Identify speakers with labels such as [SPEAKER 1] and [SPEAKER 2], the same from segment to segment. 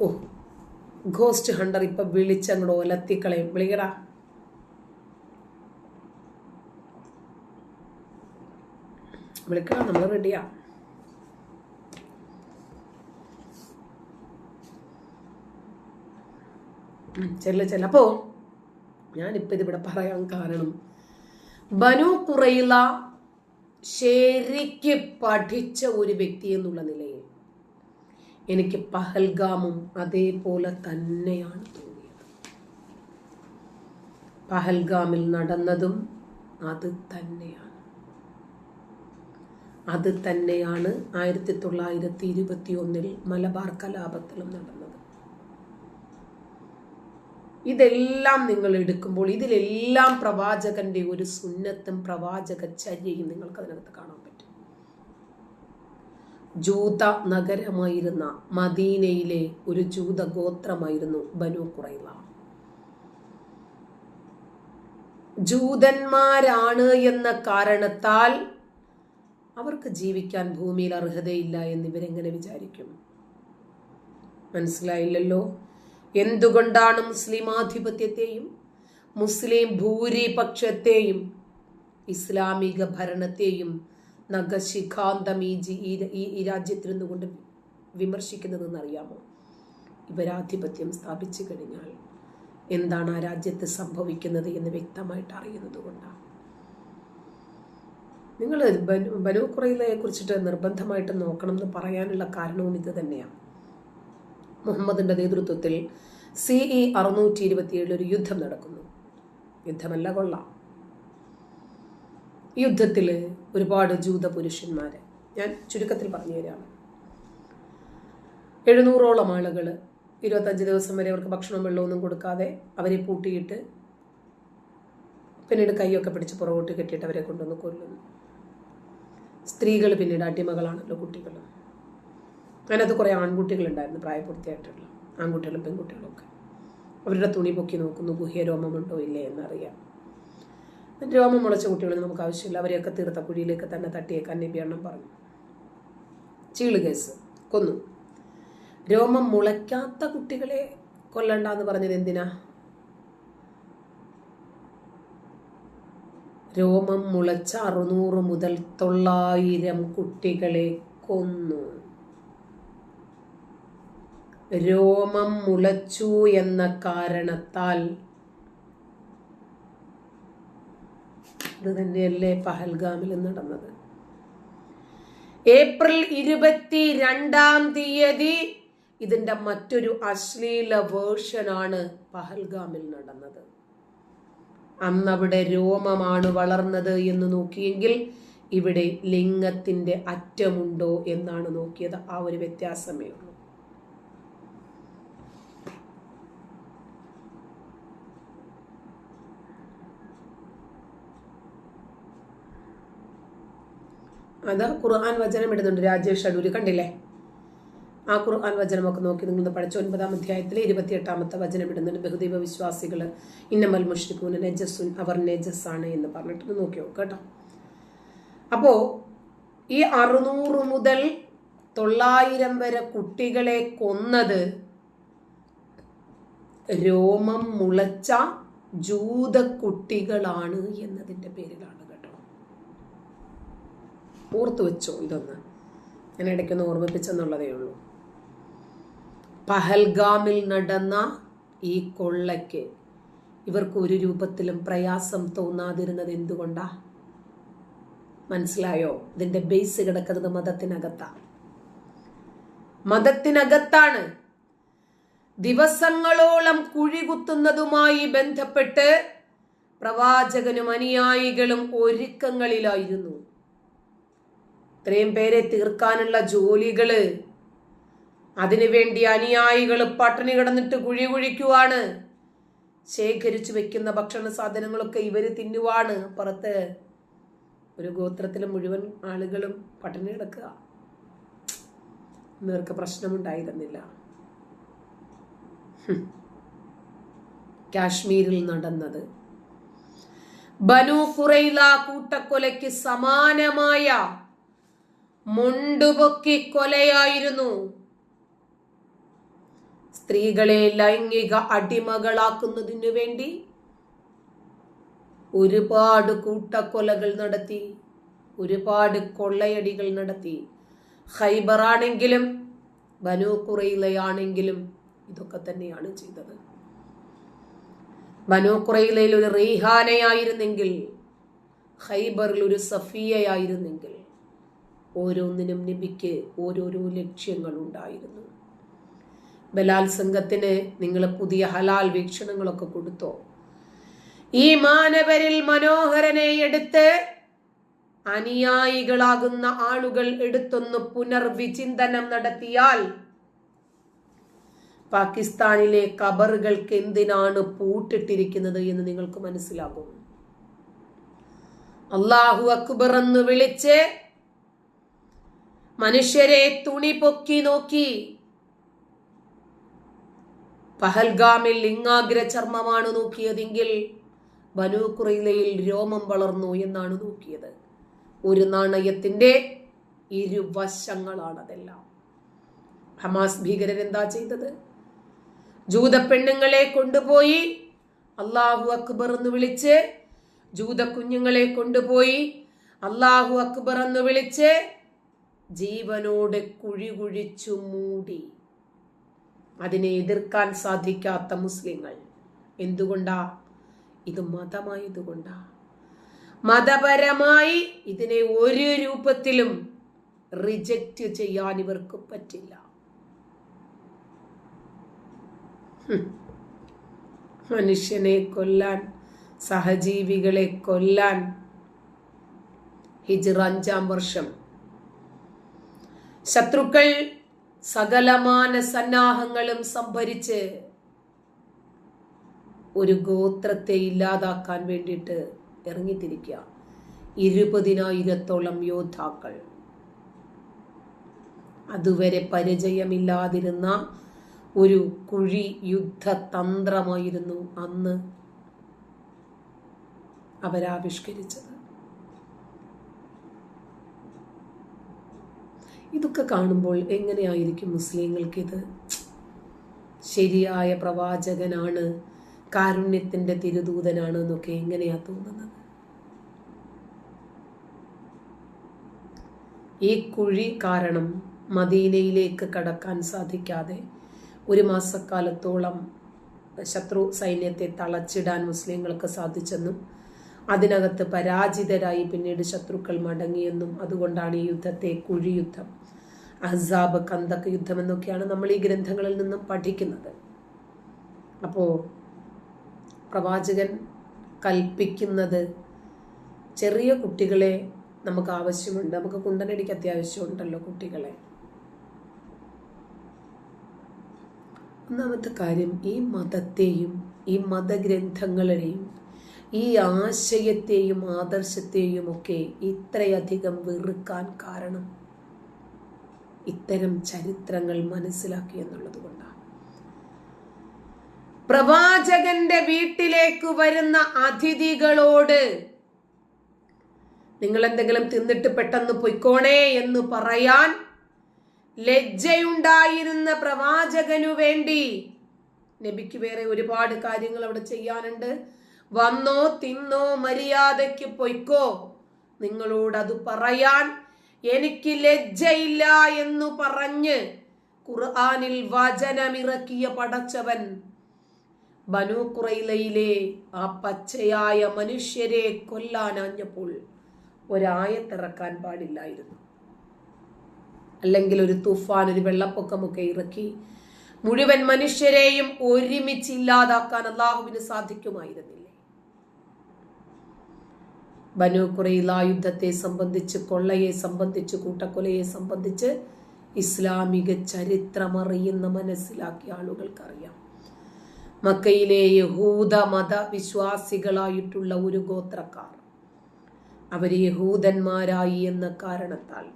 [SPEAKER 1] ഓ ghost Hunter ഇപ്പൊ വിളിച്ചങ്ങോട്ട് ഒലത്തിക്കളയും. വിളിക്കടാ. വിളിക്കണം നമ്മൾ റെഡിയാ ചെല്ല് ചെല്ല. അപ്പോ ഞാനിപ്പോ ഇതിവിടെ പറയാൻ കാരണം ബനു കുറയില ശരിക്ക് പഠിച്ച ഒരു വ്യക്തി എന്നുള്ള നിലയിൽ എനിക്ക് പഹൽഗാമും അതേപോലെ തന്നെയാണ് തോന്നിയത്. പഹൽഗാമിൽ നടന്നതും അത് തന്നെയാണ്. അത് തന്നെയാണ് ആയിരത്തി തൊള്ളായിരത്തി ഇരുപത്തി ഒന്നിൽ മലബാർ കലാപത്തിലും നടന്നത്. ഇതെല്ലാം നിങ്ങൾ എടുക്കുമ്പോൾ ഇതിലെല്ലാം പ്രവാചകന്റെ ഒരു സുന്നത്തും പ്രവാചക ചര്യയും നിങ്ങൾക്ക് അതിനകത്ത് കാണാൻ പറ്റും. ജൂത നഗരമായിരുന്ന മദീനയിലെ ഒരു ജൂത ഗോത്രമായിരുന്നു ബനു കുറൈല ജൂതന്മാരാണ് എന്ന കാരണത്താൽ അവർക്ക് ജീവിക്കാൻ ഭൂമിയിൽ അർഹതയില്ല എന്ന് ഇവരെങ്ങനെ വിചാരിക്കും? മനസ്സിലായില്ലല്ലോ? എന്തുകൊണ്ടാണ് മുസ്ലിം ആധിപത്യത്തെയും മുസ്ലിം ഭൂരിപക്ഷത്തെയും ഇസ്ലാമിക ഭരണത്തെയും നഖശിഖാന്തം ഈ ജി- ഈ ഈ- രാജ്യത്തിൽ നിന്നുകൊണ്ട് കൊണ്ട് വിമർശിക്കുന്നതെന്ന് അറിയാമോ ഇവരാധിപത്യം സ്ഥാപിച്ചു കഴിഞ്ഞാൽ എന്താണ് ആ രാജ്യത്ത് സംഭവിക്കുന്നത് എന്ന് വ്യക്തമായിട്ട് അറിയുന്നത് കൊണ്ടാണ്. നിങ്ങൾ ബനു കുറയിലയെ കുറിച്ചിട്ട് നിർബന്ധമായിട്ട് നോക്കണം എന്ന് പറയാനുള്ള കാരണവും ഇത് തന്നെയാണ്. മുഹമ്മദിന്റെ നേതൃത്വത്തിൽ സി ഇ അറുന്നൂറ്റി ഇരുപത്തിയേഴിൽ ഒരു യുദ്ധം നടക്കുന്നു. യുദ്ധമല്ല കൊള്ളാം. യുദ്ധത്തിൽ ഒരുപാട് ജൂത പുരുഷന്മാരെ ഞാൻ ചുരുക്കത്തിൽ പറഞ്ഞു തരാണ് എഴുന്നൂറോളം ആളുകൾ ഇരുപത്തഞ്ച് ദിവസം വരെ അവർക്ക് ഭക്ഷണം വെള്ളമൊന്നും കൊടുക്കാതെ അവരെ പൂട്ടിയിട്ട് പിന്നീട് കൈയൊക്കെ പിടിച്ച് പുറകോട്ട് കെട്ടിയിട്ട് അവരെ കൊണ്ടുവന്ന് കൊല്ലുന്നു. സ്ത്രീകൾ പിന്നീട് അടിമകളാണല്ലോ കുട്ടികൾ അതിനകത്ത് കുറേ ആൺകുട്ടികളുണ്ടായിരുന്നു പ്രായപൂർത്തിയായിട്ടുള്ള. ആൺകുട്ടികളും പെൺകുട്ടികളും ഒക്കെ. അവരുടെ തുണി പൊക്കി നോക്കുന്നു ഗുഹ്യരോമമുണ്ടോ ഇല്ലേ എന്നറിയാം. രോമം മുളച്ച കുട്ടികളെ നമുക്ക് ആവശ്യമില്ല. അവരെയൊക്കെ തീർത്ത കുഴിയിലേക്ക് തന്നെ തട്ടിയേക്കാൻ നബി എണ്ണം പറഞ്ഞു. ചീൾ കേസ്. കൊന്നു. രോമം മുളയ്ക്കാത്ത കുട്ടികളെ കൊല്ലണ്ട എന്ന് പറഞ്ഞത് എന്തിനാ? രോമം മുളച്ച അറുന്നൂറ് മുതൽ തൊള്ളായിരം കുട്ടികളെ കൊന്നു. രോമം മുളച്ചു എന്ന കാരണത്താൽ തന്നെയല്ലേ പഹൽഗാമിൽ നടന്നത്? ഏപ്രിൽ ഇരുപത്തി രണ്ടാം തീയതി ഇതിന്റെ മറ്റൊരു അശ്ലീല വേർഷനാണ് പഹൽഗാമിൽ നടന്നത്. അന്നവിടെ രോമമാണ് വളർന്നത് എന്ന് നോക്കിയെങ്കിൽ ഇവിടെ ലിംഗത്തിന്റെ അറ്റമുണ്ടോ എന്നാണ് നോക്കിയത്. ആ ഒരു വ്യത്യാസമേ ഉള്ളൂ. അത് ഖുർആൻ വചനം ഇടുന്നുണ്ട്. രാജേഷ് അടൂര് കണ്ടില്ലേ? ആ ഖുർആൻ വചനമൊക്കെ നോക്കി നിങ്ങൾ പഠിച്ച. ഒൻപതാം അധ്യായത്തിലെ ഇരുപത്തിയെട്ടാമത്തെ വചനം ഇടുന്നുണ്ട്. ബഹുദൈവ വിശ്വാസികൾ ഇന്നമൽ മുഷ്രിഖൂന നജസ്സുൻ അവർ നജസ്സാണ് എന്ന് പറഞ്ഞിട്ട് നോക്കിയോ കേട്ടോ. അപ്പോ ഈ അറുന്നൂറ് മുതൽ തൊള്ളായിരം വരെ കുട്ടികളെ കൊന്നത് രോമം മുളച്ച ജൂത കുട്ടികളാണ് എന്നതിന്റെ പേരിലാണ്. ഓർത്തു വെച്ചോ ഇതൊന്ന്. ഞാൻ ഇടയ്ക്കൊന്ന് ഓർമ്മിപ്പിച്ചെന്നുള്ളതേ ഉള്ളൂ. പഹൽഗാമിൽ നടന്ന ഈ കൊള്ളയ്ക്ക് ഇവർക്ക് ഒരു രൂപത്തിലും പ്രയാസം തോന്നാതിരുന്നത് എന്തുകൊണ്ടാ? മനസ്സിലായോ? ഇതിന്റെ ബേസ് കിടക്കുന്നത് മതത്തിനകത്താണ് മതത്തിനകത്താണ്. ദിവസങ്ങളോളം കുഴികുത്തുന്നതുമായി ബന്ധപ്പെട്ട് പ്രവാചകനും അനുയായികളും ഒരുക്കങ്ങളിലായിരുന്നു. ഇത്രയും പേരെ തീർക്കാനുള്ള ജോലികൾ. അതിനുവേണ്ടി അനുയായികൾ പട്ടിണി കിടന്നിട്ട് കുഴി കുഴിക്കുവാണ്. ശേഖരിച്ചു വെക്കുന്ന ഭക്ഷണ സാധനങ്ങളൊക്കെ ഇവർ തിന്നുവാണ്. പുറത്ത് ഒരു ഗോത്രത്തിലെ മുഴുവൻ ആളുകളും പട്ടിണി കിടക്കുക. ഇവർക്ക് പ്രശ്നമുണ്ടായിരുന്നില്ല. കാശ്മീരിൽ നടന്നത്. ബനു കുറൈല കൂട്ടക്കൊലയ്ക്ക് സമാനമായ മുണ്ടുപൊക്കി കൊലയായിരുന്നു. സ്ത്രീകളെ ലൈംഗിക അടിമകളാക്കുന്നതിനു വേണ്ടി ഒരുപാട് കൂട്ടക്കൊലകൾ നടത്തി ഒരുപാട് കൊള്ളയടികൾ നടത്തി. ഹൈബറാണെങ്കിലും ബനു കുറയിലയാണെങ്കിലും ഇതൊക്കെ തന്നെയാണ് ചെയ്തത്. ബനു കുറയിലയിൽ ഒരു റീഹാനയായിരുന്നെങ്കിൽ ഹൈബറിൽ ഒരു സഫിയയായിരുന്നെങ്കിൽ ഓരോന്നിനും നബിക്ക് ഓരോരോ ലക്ഷ്യങ്ങൾ ഉണ്ടായിരുന്നു ബലാത്സംഗത്തിന് നിങ്ങൾ പുതിയ ഹലാൽ വീക്ഷണങ്ങളൊക്കെ കൊടുത്തോ? ഈ മാനവരിൽ മനോഹരനെ എടുത്ത് അനുയായികളാകുന്ന ആളുകൾ എടുത്തൊന്ന് പുനർവിചിന്തനം നടത്തിയാൽ പാകിസ്ഥാനിലെ കബറുകൾക്ക് എന്തിനാണ് പൂട്ടിട്ടിരിക്കുന്നത് എന്ന് നിങ്ങൾക്ക് മനസ്സിലാകും. അള്ളാഹു അക്ബർ എന്ന് വിളിച്ച് മനുഷ്യരെ തുണി പൊക്കി നോക്കി. പഹൽഗാമിൽ ലിംഗാഗ്ര ചർമ്മമാണ് നോക്കിയതെങ്കിൽ ബനൂക്കുറയിലയിൽ രോമം വളർന്നു എന്നാണ് നോക്കിയത്. ഒരു നാണയത്തിന്റെ ഇരുവശങ്ങളാണതെല്ലാം. ഹമാസ് ഭീകരൻ എന്താ ചെയ്തത്? ജൂത പെണ്ണുങ്ങളെ കൊണ്ടുപോയി അള്ളാഹു അക്ബർ എന്ന് വിളിച്ച് ജൂത കുഞ്ഞുങ്ങളെ കൊണ്ടുപോയി അള്ളാഹു അക്ബർ എന്ന് വിളിച്ച് ജീവനോടെ കുഴികുഴിച്ചു മൂടി. അതിനെ എതിർക്കാൻ സാധിക്കാത്ത മുസ്ലിങ്ങൾ. എന്തുകൊണ്ടാ? ഇത് മതമായതുകൊണ്ടാ. മതപരമായി ഇതിനെ ഒരു രൂപത്തിലും റിജക്റ്റ് ചെയ്യാൻ ഇവർക്ക് പറ്റില്ല. മനുഷ്യനെ കൊല്ലാൻ സഹജീവികളെ കൊല്ലാൻ ഹിജർ അഞ്ചാം വർഷം ശത്രുക്കൾ സകലമാന സന്നാഹങ്ങളും സംഭരിച്ച് ഒരു ഗോത്രത്തെ ഇല്ലാതാക്കാൻ വേണ്ടിയിട്ട് ഇറങ്ങിത്തിരിക്കുക. ഇരുപതിനായിരത്തോളം യോദ്ധാക്കൾ. അതുവരെ പരിചയമില്ലാതിരുന്ന ഒരു കുഴി യുദ്ധതന്ത്രമായിരുന്നു അന്ന് അവരാവിഷ്കരിച്ചത്. ഇതൊക്കെ കാണുമ്പോൾ എങ്ങനെയായിരിക്കും മുസ്ലിങ്ങൾക്ക് ഇത് ശരിയായ പ്രവാചകനാണ് കാരുണ്യത്തിന്റെ തിരുദൂതനാണ് എന്നൊക്കെ എങ്ങനെയാ തോന്നുന്നത്? ഈ കുഴി കാരണം മദീനയിലേക്ക് കടക്കാൻ സാധിക്കാതെ ഒരു മാസക്കാലത്തോളം ശത്രു സൈന്യത്തെ തളച്ചിടാൻ മുസ്ലിങ്ങൾക്ക് സാധിച്ചെന്നും അതിനകത്ത് പരാജിതരായി പിന്നീട് ശത്രുക്കൾ മടങ്ങിയെന്നും അതുകൊണ്ടാണ് ഈ യുദ്ധത്തെ കുഴിയുദ്ധം. അഹ്സാബ് കന്തക് യുദ്ധം എന്നൊക്കെയാണ് നമ്മൾ ഈ ഗ്രന്ഥങ്ങളിൽ നിന്നും പഠിക്കുന്നത്. അപ്പോൾ പ്രവാചകൻ കൽപ്പിക്കുന്നത് ചെറിയ കുട്ടികളെ നമുക്ക് ആവശ്യമുണ്ട്. നമുക്ക് കുണ്ടനടിക്ക് അത്യാവശ്യമുണ്ടല്ലോ കുട്ടികളെ. ഒന്നാമത്തെ കാര്യം ഈ മതത്തെയും ഈ മതഗ്രന്ഥങ്ങളെയും ഈ ആശയത്തെയും ആദർശത്തെയും ഒക്കെ ഇത്രയധികം വെറുക്കാൻ കാരണം ഇത്തരം ചരിത്രങ്ങൾ മനസ്സിലാക്കി എന്നുള്ളത് കൊണ്ടാണ്. പ്രവാചകന്റെ വീട്ടിലേക്ക് വരുന്ന അതിഥികളോട് നിങ്ങൾ എന്തെങ്കിലും തിന്നിട്ട് പെട്ടെന്ന് പൊയ്ക്കോണേ എന്ന് പറയാൻ ലജ്ജയുണ്ടായിരുന്ന പ്രവാചകനു വേണ്ടി നബിക്ക് വേറെ ഒരുപാട് കാര്യങ്ങൾ അവിടെ ചെയ്യാനുണ്ട്. വന്നോ തിന്നോ മര്യാദയ്ക്ക് പൊയ്ക്കോ. നിങ്ങളോട് അത് പറയാൻ എനിക്ക് ലജ്ജയില്ല എന്നു പറഞ്ഞ് ഖുർആാനിൽ വചനമിറക്കിയ പടച്ചവൻ ബനു കുറയിലയിലെ ആ പച്ചയായ മനുഷ്യരെ കൊല്ലാനാഞ്ഞപ്പോൾ ഒരായത്തിറക്കാൻ പാടില്ലായിരുന്നു. അല്ലെങ്കിൽ ഒരു തുഫാൻ ഒരു വെള്ളപ്പൊക്കമൊക്കെ ഇറക്കി മുഴുവൻ മനുഷ്യരെയും ഒരുമിച്ച് ഇല്ലാതാക്കാൻ അള്ളാഹുവിന് സാധിക്കുമായിരുന്നില്ലേ. ബനു യുദ്ധത്തെ സംബന്ധിച്ച് കൊള്ളയെ സംബന്ധിച്ച് കൂട്ടക്കൊലയെ സംബന്ധിച്ച് ഇസ്ലാമിക ചരിത്രമറിയുന്ന മനസ്സിലാക്കിയ ആളുകൾക്കറിയാം. മക്കയിലെ യഹൂദ മത വിശ്വാസികളായിട്ടുള്ള ഒരു ഗോത്രക്കാർ. അവർ യഹൂദന്മാരായി എന്ന കാരണത്താൽ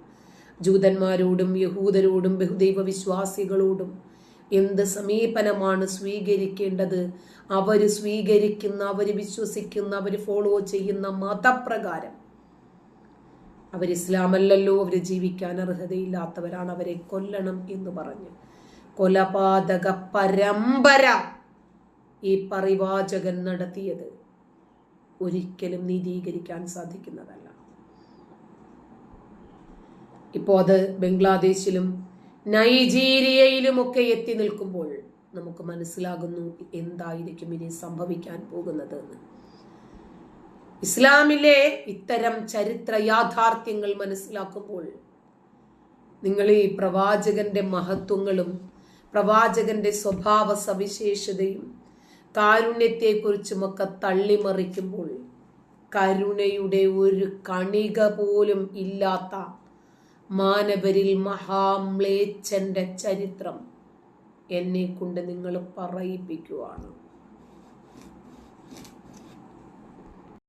[SPEAKER 1] ജൂതന്മാരോടും യഹൂദരോടും ബഹുദൈവ വിശ്വാസികളോടും എന്ത് സമീപനമാണ് സ്വീകരിക്കേണ്ടത്? അവർ സ്വീകരിക്കുന്ന അവർ വിശ്വസിക്കുന്ന അവർ ഫോളോ ചെയ്യുന്ന മതപ്രകാരം. അവർ ഇസ്ലാമല്ലല്ലോ അവർ ജീവിക്കാൻ അർഹതയില്ലാത്തവരാണ് അവരെ കൊല്ലണം എന്ന് പറഞ്ഞ്. കൊലപാതക പരമ്പര ഈ പരിവാചകൻ നടത്തിയത് ഒരിക്കലും നീതീകരിക്കാൻ സാധിക്കുന്നതല്ല. ഇപ്പോൾ അത് ബംഗ്ലാദേശിലും നൈജീരിയയിലുമൊക്കെ എത്തി നിൽക്കുമ്പോൾ നമുക്ക് മനസ്സിലാകുന്നു എന്തായിരിക്കും ഇനി സംഭവിക്കാൻ പോകുന്നത് എന്ന് ഇസ്ലാമിലെ ഇത്തരം ചരിത്ര യാഥാർത്ഥ്യങ്ങൾ മനസ്സിലാക്കുമ്പോൾ നിങ്ങൾ ഈ പ്രവാചകന്റെ മഹത്വങ്ങളും പ്രവാചകന്റെ സ്വഭാവ സവിശേഷതയും കാരുണ്യത്തെക്കുറിച്ചുമൊക്കെ തള്ളിമറിക്കുമ്പോൾ കരുണയുടെ ഒരു കണിക പോലും ഇല്ലാത്ത മാനവരിൽ മഹാമ്ലേച്ഛന്റെ ചരിത്രം എന്നെ കൊണ്ട് നിങ്ങൾ പറയിപ്പിക്കുവാണ്.